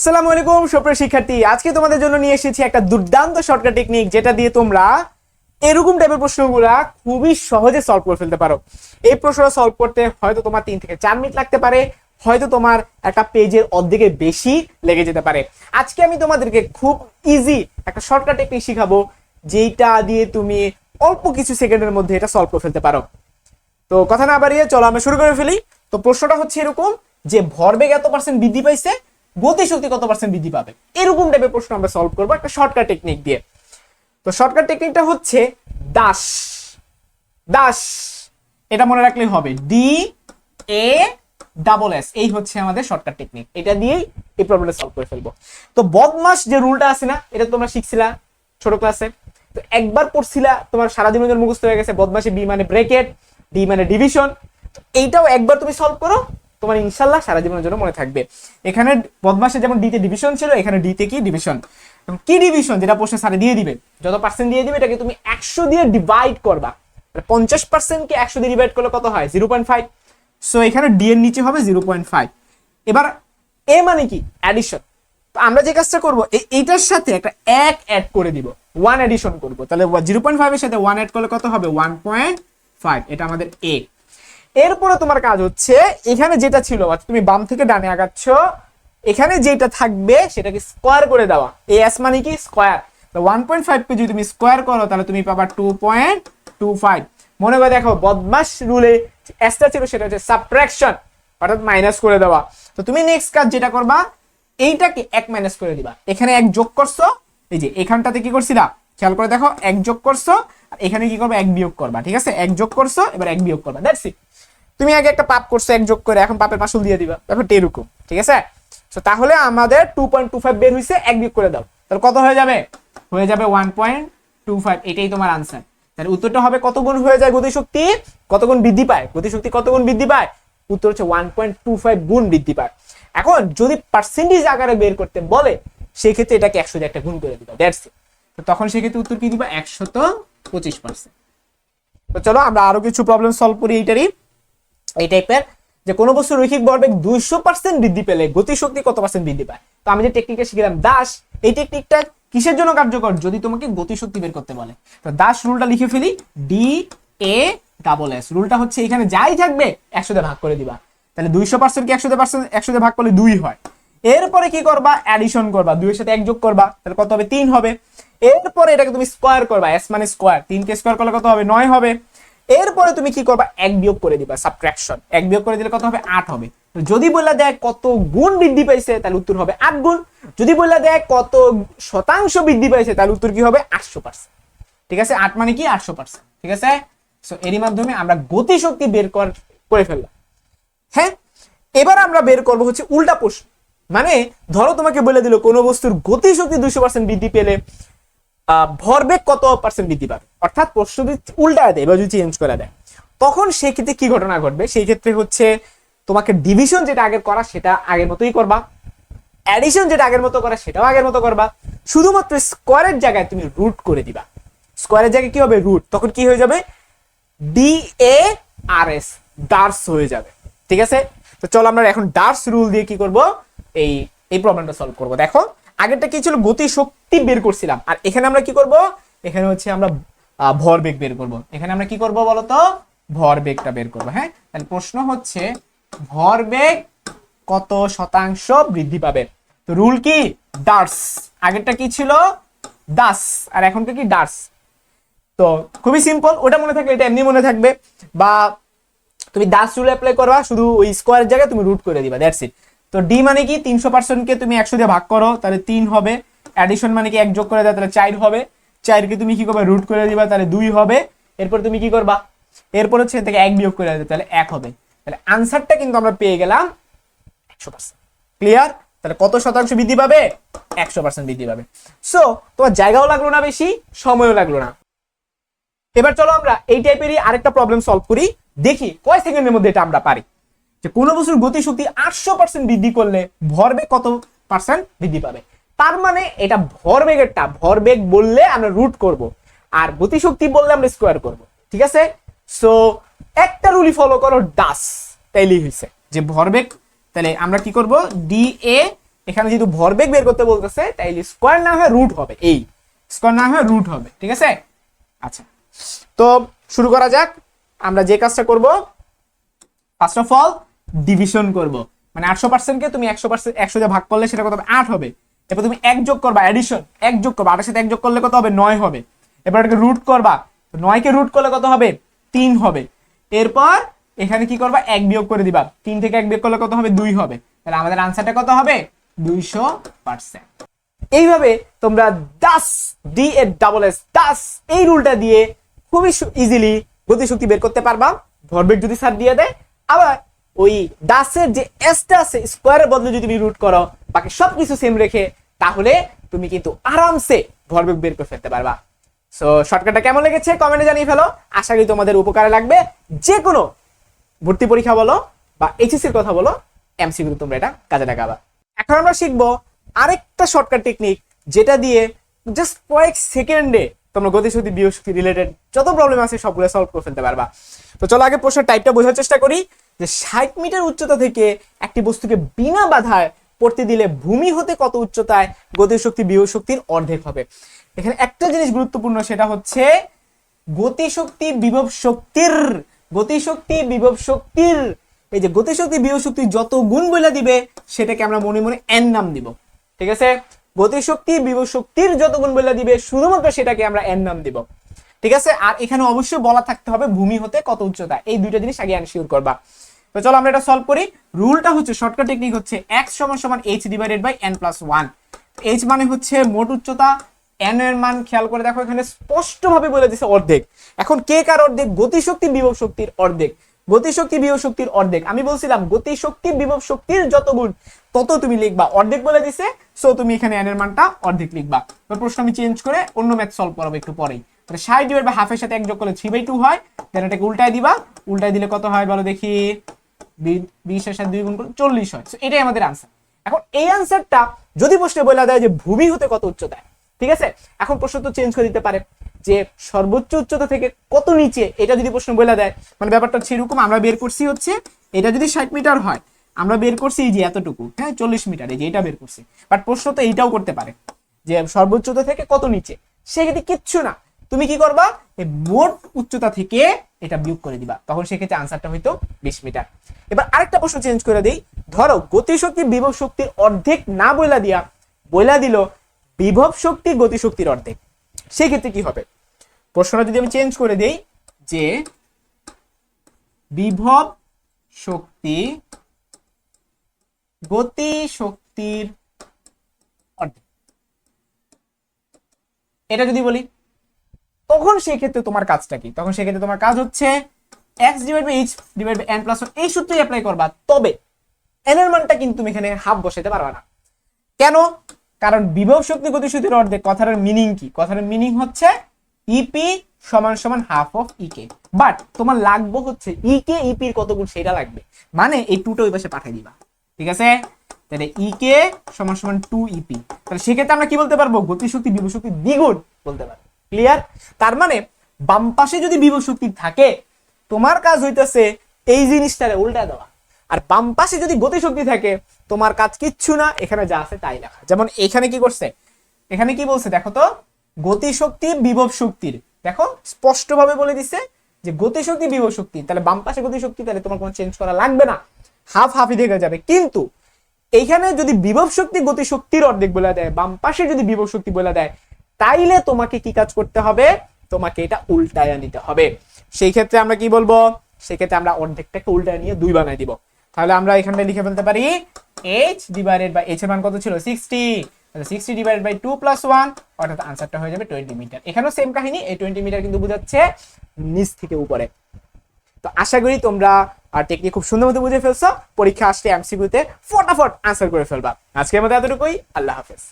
আসসালামু আলাইকুম, সুপ্রিয় শিক্ষার্থী। আজকে তোমাদের জন্য নিয়ে এসেছি একটা দুর্দান্ত শর্টকাট টেকনিক যেটা দিয়ে তোমরা এরকম টাইপের প্রশ্নগুলা খুবই সহজে সলভ করে ফেলতে পারো। এই প্রশ্নটা সলভ করতে হয়তো তোমার তিন থেকে চার মিনিট লাগতে পারে, হয়তো তোমার একটা পেজের অর্ধেকের বেশি লেগে যেতে পারে। আজকে আমি তোমাদেরকে খুব ইজি একটা শর্টকাট টেকনিক শিখাবো যেটা দিয়ে তুমি অল্প কিছু সেকেন্ডের মধ্যে এটা সলভ করে ফেলতে পারো। তো কথা না বাড়িয়ে চলো আমরা শুরু করে ফেলি। তো প্রশ্নটা হচ্ছে এরকম, যে ভরবেগ এত পার্সেন্ট বৃদ্ধি পাইছে গতিশক্তি কত পার্সেন্ট বৃদ্ধি পাবে? এরকম টাইপের প্রশ্ন আমরা সলভ করব একটা শর্টকাট টেকনিক দিয়ে। তো শর্টকাট টেকনিকটা হচ্ছে দাস। দাস, এটা মনে রাখলেই হবে। ডি এ ডাবল এস এই হচ্ছে আমাদের শর্টকাট টেকনিক এটা দিয়েই এই প্রবলেমটা সলভ করে ফেলব। তো বদমাস যে রুলটা আছে না, এটা তোমরা শিখছিলা ছোট ক্লাসে তো একবার পড়ছিলা, তোমার সারাদিনের জন্য মুখস্থ হয়ে গেছে। বদমাসে বি মানে ব্রেকেট ডি মানে ডিভিশন এইটাও একবার তুমি সলভ করো তোমার ইনশাল্লাহ সারা জীবনের জন্য মনে থাকবে। এখানে বদমাসে যেমন ডিতে ডিভিশন ছিল, এখানে ডিতে কি ডিভিশন কি ডিভিশন যেটা প্রশ্নে সারে দিয়ে দিবে। যত পার্সেন্ট দিয়ে দিবে, এটাকে তুমি একশো দিয়ে ডিভাইড করবা। পঞ্চাশ পার্সেন্টকে একশো দিয়ে ডিভাইড করলে কত হয়? জিরো পয়েন্ট ফাইভ সো এখানে ডি এর নিচে হবে জিরো পয়েন্ট ফাইভ এবার এ মানে কি? অ্যাডিশন তো আমরা যে কাজটা করব এই- এইটার সাথে একটা এক অ্যাড করে দিব। ওয়ান অ্যাডিশন করব। তাহলে জিরো পয়েন্ট ফাইভের সাথে ওয়ান অ্যাড করলে কত হবে? ওয়ান পয়েন্ট ফাইভ এটা আমাদের এ এরপরে তোমার কাজ হচ্ছে, এখানে যেটা ছিল তুমি বাম থেকে ডানে আগাচ্ছ, এখানে যেটা থাকবে সেটাকে স্কোয়ার করে দেওয়া। এ এস মানে কি? স্কোয়ার ওয়ান পয়েন্ট ফাইভ যদি তুমি স্কোয়ার করো, তাহলে তুমি পাবা টু পয়েন্ট টু ফাইভ মনে করে দেখো, বদমাস রুলে এসটা ছিল, সেটা হচ্ছে সাবট্রাকশন অর্থাৎ মাইনাস করে দেওয়া। তো তুমি নেক্সট কাজ যেটা করবা, এইটাকে এক মাইনাস করে দিবা। এখানে এক যোগ করছ, এই যে এখানটাতে কি করছিলা খেয়াল করে দেখো, এক যোগ করছ, আর এখানে কি করবে? এক বিয়োগ করবা, ঠিক আছে? এক যোগ করছ, এবার এক বিয়োগ করবা দ্যাটস ইট তুমি আগে একটা পাপ করছ, এক যোগ করে, এখন পাপের মাসুল দিয়ে দিবা। ব্যাপারটা এরকম, ঠিক আছে? তো তাহলে আমাদের টু পয়েন্ট টু ফাইভ বের হয়েছে এক বিয়োগ করে দাও। তাহলে কত হয়ে যাবে? হয়ে যাবে ওয়ান পয়েন্ট টু ফাইভ এটাই তোমার আনসার তাহলে উত্তরটা হবে কত গুণ হয়ে যায় গতিশক্তি কত গুণ বৃদ্ধি পায়? গতিশক্তি কত গুণ বৃদ্ধি পায়? উত্তর হচ্ছে ওয়ান পয়েন্ট টু ফাইভ গুণ বৃদ্ধি পায়। এখন যদি পার্সেন্টেজ আকারে বের করতে বলে সেই ক্ষেত্রে এটাকে একশো দিয়ে একটা গুণ করে দিবা দ্যাটস তো তখন সেক্ষেত্রে উত্তর কি দিবা? একশত পঁচিশ পার্সেন্ট তো চলো, আমরা আরও কিছু প্রবলেম সলভ করি এইটারই। এই টাইপের যে কোনো বস্তুর রৈখিক ভরবেগ দুইশো পার্সেন্ট বৃদ্ধি পেলে গতিশক্তি কত পার্সেন্ট বৃদ্ধি পায়? তো আমি যে টেকনিকটা শিখলাম, দাস, এই টেকনিকটা কিসের জন্য কার্যকর? যদি তোমাকে গতিশক্তি বের করতে বলে। তো দাস রুলটা লিখে ফেলি ডি এ ডাবল এস রুলটা হচ্ছে এখানে যাই থাকবে একশোতে ভাগ করে দিবা। তাহলে দুইশো পার্সেন্ট কি একশোতে পার্সেন্ট একশোতে ভাগ করলে দুই হয়। এরপরে কি করবা? অ্যাডিশন করবা, দুইয়ের সাথে এক যোগ করবা, তাহলে কত হবে? তিন হবে। এরপরে এটাকে তুমি স্কোয়ার করবা এস মানে স্কোয়ার তিনকে স্কোয়ার করলে কত হবে? নয় হবে। এরপরে তুমি কি করবা? এক বিয়োগ করে দিবা সাবট্রাকশন এক বিয়োগ করে দিলে কত হবে? আট হবে। যদি বললা দেয় কত গুণ বৃদ্ধি পাইছে, তাহলে উত্তর হবে আট গুণ। যদি বললা দেয় কত শতাংশ বৃদ্ধি পাইছে, তাহলে উত্তর কি হবে? আটশো পার্সেন্ট ঠিক আছে? আট মানে কি? আটশো পার্সেন্ট ঠিক আছে? সো এরই মাধ্যমে আমরা গতিশক্তি বের কর- ফেললাম। হ্যাঁ? এবার আমরা বের করব হচ্ছে উল্টা প্রশ্ন। মানে ধরো তোমাকে বলে দিল কোনো বস্তুর গতিশক্তি দুশো পার্সেন্ট বৃদ্ধি পেলে ভরবেগ কত পার্সেন্ট বৃদ্ধি পাবে? অর্থাৎ প্রশ্ন যদি উল্টা দেয় বা যদি চেঞ্জ করে দেয়। তখন সেই ক্ষেত্রে কি ঘটনা ঘটবে? সেই ক্ষেত্রে হচ্ছে তোমাকে ডিভিশন যেটা আগের করা, সেটা আগের মতোই করবা। অ্যাডিশন যেটা আগের মতো করা, সেটাও আগের মতো করবা। শুধুমাত্র স্কোয়ারের জায়গায় তুমি রুট করে দিবা। স্কোয়ারের জায়গায় কি হবে? রুট তখন কি হয়ে যাবে? ডি এ আর এস ডার্স হয়ে যাবে। ঠিক আছে? তো চলো আমরা এখন ডার্স রুল দিয়ে কি করব? এই এই প্রবলেমটা সলভ করব। দেখো আগেরটা কি ছিল? গতি শক্তি বের করছিলাম। আর এখানে আমরা কি করব? এখানে হচ্ছে আমরা আহ, ভরবেগ বের করব। এখানে আমরা কি করব বলতো? ভরবেগটা বের করব হ্যাঁ? তাহলে প্রশ্ন হচ্ছে ভর ভরবেগ কত শতাংশ বৃদ্ধি পাবে? তো রুল কি? ডার্স আগেরটা কি ছিল? দাস। আর এখনকার কি? ডার্স তো খুবই সিম্পল ওটা মনে থাকলে এটা এমনি মনে থাকবে। বা তুমি দাস রুল অ্যাপ্লাই করবা শুধু ওই স্কোয়ারের জায়গায় তুমি রুট করে দিবা দ্যাটস ইট তো ডি মানে কি? তিনশো পার্সেন্টকে তুমি একশো দিয়ে ভাগ করো, তাহলে তিন হবে। অ্যাডিশন মানে কি এক যোগ করে দেয় তাহলে চার হবে। চারকে তুমি কি করবে? রুট করে দিবা, তাহলে দুই হবে। এরপর তুমি কি করবা? এরপর হচ্ছে থেকে এক বিয়োগ করে দেবে তাহলে এক হবে। তাহলে আনসারটা কিন্তু আমরা পেয়ে গেলাম একশো ক্লিয়ার তাহলে কত শতাংশ বৃদ্ধি পাবে? একশো পার্সেন্ট বৃদ্ধি পাবে। সো তোমার জায়গাও লাগল না বেশি, সময়ও লাগল না। এবার চলো আমরা এই টাইপেরই আরেকটা প্রবলেম সলভ করি। দেখি কয় সেকেন্ডের মধ্যে এটা আমরা পারি। যে কোনো বস্তুর গতিশক্তি আটশো পার্সেন্ট বৃদ্ধি করলে ভরবেগ কত পার্সেন্ট বৃদ্ধি পাবে? তার মানে এটা ভরবেগেরটা, ভরবেগ বললে আমরা রুট করব, আর গতিশক্তি বললে আমরা স্কোয়ার করব, ঠিক আছে? সো একটা রুলি ফলো করো ডাস তাইলেই হয়েছে যে ভরবেগ তাহলে আমরা কি করব? ডি এ এখানে যেহেতু ভরবেগ বের করতে বলতেছে, তাইলে স্কোয়ার না হয় রুট হবে, এই। স্কোয়ার না হয় রুট হবে, ঠিক আছে? আচ্ছা তো শুরু করা যাক। আমরা যে কাজটা করব ফার্স্ট অফ অল ডিভিশন করব। মানে আটশো পার্সেন্টকে তুমি একশো পার্সেন্ট একশো দিয়ে ভাগ করলে সেটা কত হবে? আট হবে। এরপর তুমি এক যোগ করবা অ্যাডিশন এক যোগ করবা, আটের সাথে এক যোগ করলে কত হবে? নয় হবে। এরপর এটাকে রুট করবা। নয়কে রুট করলে কত হবে? তিন হবে। এরপর এখানে কি করবা? এক বিয়োগ করে দিবা। তিন থেকে এক বিয়োগ করলে কত হবে? দুই হবে। তাহলে আমাদের আনসারটা কত হবে? দুইশো পার্সেন্ট এইভাবে তোমরা দাস ডি এ ডাবল এস দাস, এই রুলটা দিয়ে খুবই ইজিলি গতিশক্তি বের করতে পারবা। ভরবেগ যদি স্যার দিয়ে দেয়, আবার ওই দাসের যে এসটা আছে স্কোয়ারের বদলে যদি তুমি রুট করো, বাকি সবকিছু সেম রেখে, তাহলে তুমি কিন্তু আরামসে ভরবেগ বের করে ফেলতে পারবা। সো শর্টকাটটা কেমন লেগেছে কমেন্টে জানিয়ে ফেলো। আশা করি তোমাদের উপকারে লাগবে। যে কোনো ভর্তি পরীক্ষা বলো বা এইচএসসির কথা বলো এমসিকিউ তোমরা এটা কাজে লাগাবা। এখন আমরা শিখব আরেকটা শর্টকাট টেকনিক যেটা দিয়ে জাস্ট কয়েক সেকেন্ডে তোমরা গতিশক্তি বিয়োশক্তি রিলেটেড যত প্রবলেম আছে সবগুলো সলভ করে ফেলতে পারবা। তো চলো আগে প্রশ্নের টাইপটা বোঝার চেষ্টা করি। যে ষাট মিটার উচ্চতা থেকে একটি বস্তুকে বিনা বাধায় পড়তে দিলে ভূমি হতে কত উচ্চতায় গতিশক্তি বিয়োশক্তির অর্ধেক হবে। এখানে একটা জিনিস গুরুত্বপূর্ণ, সেটা হচ্ছে গতিশক্তি, বিভব শক্তির, গতিশক্তি, বিভব শক্তির। এই যে গতিশক্তি, বিভব শক্তি যত গুণ বলে দিবে, সেটাকে আমরা মনে মনে এন নাম দিব। ঠিক আছে? গতিশক্তি, বিভব শক্তির যত গুণ বলে দিবে, শুধুমাত্র সেটাকে আমরা এন নাম দিব। ঠিক আছে? আর এখানে অবশ্যই বলা থাকতে হবে ভূমি হতে কত উচ্চতা। এই দুইটা জিনিস আগে এনশিওর করবা। তো চলো আমরা এটা সলভ করি। রুলটা হচ্ছে শর্টকাট টেকনিক হচ্ছে এক্স সমান সমান H divided by N plus one মানে হচ্ছে মোট উচ্চতা এন এর মান খেয়াল করে দেখো, এখানে স্পষ্টভাবে বলে অর্ধেক। এখন কে কার অর্ধেক? গতিশক্তি বিভব শক্তির অর্ধেক। গতিশক্তি বিভব শক্তির অর্ধেক। আমি বলছিলাম, গতিশক্তি বিভব শক্তির যত গুণ, তত তুমি লিখবা। অর্ধেক বলে দিছে সো তুমি এখানে এন এর মানটা অর্ধেক লিখবা। প্রশ্ন আমি চেঞ্জ করে অন্য ম্যাথ সলভ করাবো একটু পরেই। ষাট ডিভাইড বা হাফের সাথে এক যোগ করলে থ্রি বাই টু হয় দেন এটাকে উল্টায় দিবা। উল্টায় দিলে কত হয়? বলো দেখি। বি- বিশের সাথে দুই গুণ করলে চল্লিশ হয়। এটাই আমাদের আনসার এখন এই আনসারটা যদি প্রশ্নে বলা দেয় যে ভূমি হতে কত উচ্চতায় ঠিক আছে? এখন প্রশ্ন তো চেঞ্জ করে দিতে পারে যে সর্বোচ্চ উচ্চতা থেকে কত নিচে, এটা যদি প্রশ্ন বলে দেয়। মানে ব্যাপারটা সেরকম আমরা বের করছি হচ্ছে, এটা যদি ষাট মিটার হয়, আমরা বের করছি এই যে এতটুকু হ্যাঁ চল্লিশ মিটার, এই যে এটা বের করছি। বাট প্রশ্ন তো এইটাও করতে পারে যে সর্বোচ্চতা থেকে কত নিচে? সেক্ষেত্রে কিচ্ছু না তুমি কি করবা? এই মোট উচ্চতা থেকে এটা বিয়োগ করে দিবা। তখন সেক্ষেত্রে আনসারটা হয়তো বিশ মিটার। এবার আরেকটা প্রশ্ন চেঞ্জ করে দিই। ধরো, গতিশক্তি বিভব শক্তির অর্ধেক না বইলা দিয়া বইলা দিল বিভব শক্তি গতিশক্তির অর্ধেক। সেই ক্ষেত্রে কি হবে? প্রশ্নটা যদি আমি চেঞ্জ করে দেই যে বিভব শক্তি গতি শক্তির অর্ধেক। এটা যদি বলি তখন সেই ক্ষেত্রে তোমার কাজটা কি? তখন সেক্ষেত্রে তোমার কাজ হচ্ছে x divide by N plus এই সূত্রই অ্যাপ্লাই করবা। তবে এন এর মানটা কিন্তু তুমি এখানে হাফ বসাইতে পারবা না। কেন? কারণ বিভব শক্তি গতিশক্তির অর্ধেক কথার মিনিং কি? কথার মিনিং হচ্ছে ইপি সমান সমান হাফ অফ ইকে বাট তোমার লাগবে হচ্ছে ইকে ইপির কত গুণ সেটা লাগবে। মানে এই টুটা ওই পাশে পাঠিয়ে দিবা। ঠিক আছে? তাহলে ইকে সমান সমান টু ইপি তাহলে সেক্ষেত্রে আমরা কি বলতে পারব? গতিশক্তি, বিভব শক্তি দ্বিগুণ বলতে পারব। ক্লিয়ার তার মানে বাম পাশে যদি বিভব শক্তি থাকে, তোমার কাজ হইতেছে এই জিনিসটারে উল্টা দেওয়া। আর বাম পাশে যদি গতিশক্তি থাকে, তোমার কাজ কিচ্ছু না, এখানে যা আছে তাই লেখা। যেমন এখানে কি করছে? এখানে কি বলছে দেখো তো? গতিশক্তি বিভব শক্তির দেখো, স্পষ্টভাবে বলে দিছে যে গতিশক্তি বিভব শক্তি তাহলে বাম পাশে গতিশক্তি, তাহলে তোমার কোনো চেঞ্জ করা লাগবে না। হাফ হাফই থেকে যাবে। কিন্তু এইখানে যদি বিভব শক্তি গতিশক্তির অর্ধেক বলে দেয়, বাম পাশে যদি বিভব শক্তি বলে দেয় তাইলে তোমাকে কি কাজ করতে হবে? তোমাকে এটা উল্টায়া নিতে হবে। সেই ক্ষেত্রে আমরা কি বলব? সেই ক্ষেত্রে আমরা অর্ধেকটাকে উল্টায় নিয়ে দুই বানাই দিব। তাহলে আমরা এখানটা লিখে ফেলতে পারি এইচ ডিভাইডেড বাই এইচ এর মান কত ছিল? Sixty sixty divided by two plus one অর্থাৎ আনসারটা হয়ে যাবে টোয়েন্টি মিটার এখানেও সেম কাহিনী, এই টোয়েন্টি মিটার কিন্তু বোঝাচ্ছে নিচ থেকে উপরে। তো আশা করি তোমরা আর টেকনিক খুব সুন্দর মতো বুঝে ফেলছো। পরীক্ষা আসলে এমসিকিউতে ফটাফট আনসার করে ফেলবা। আজকের মতো এতটুকুই। আল্লাহ হাফেজ।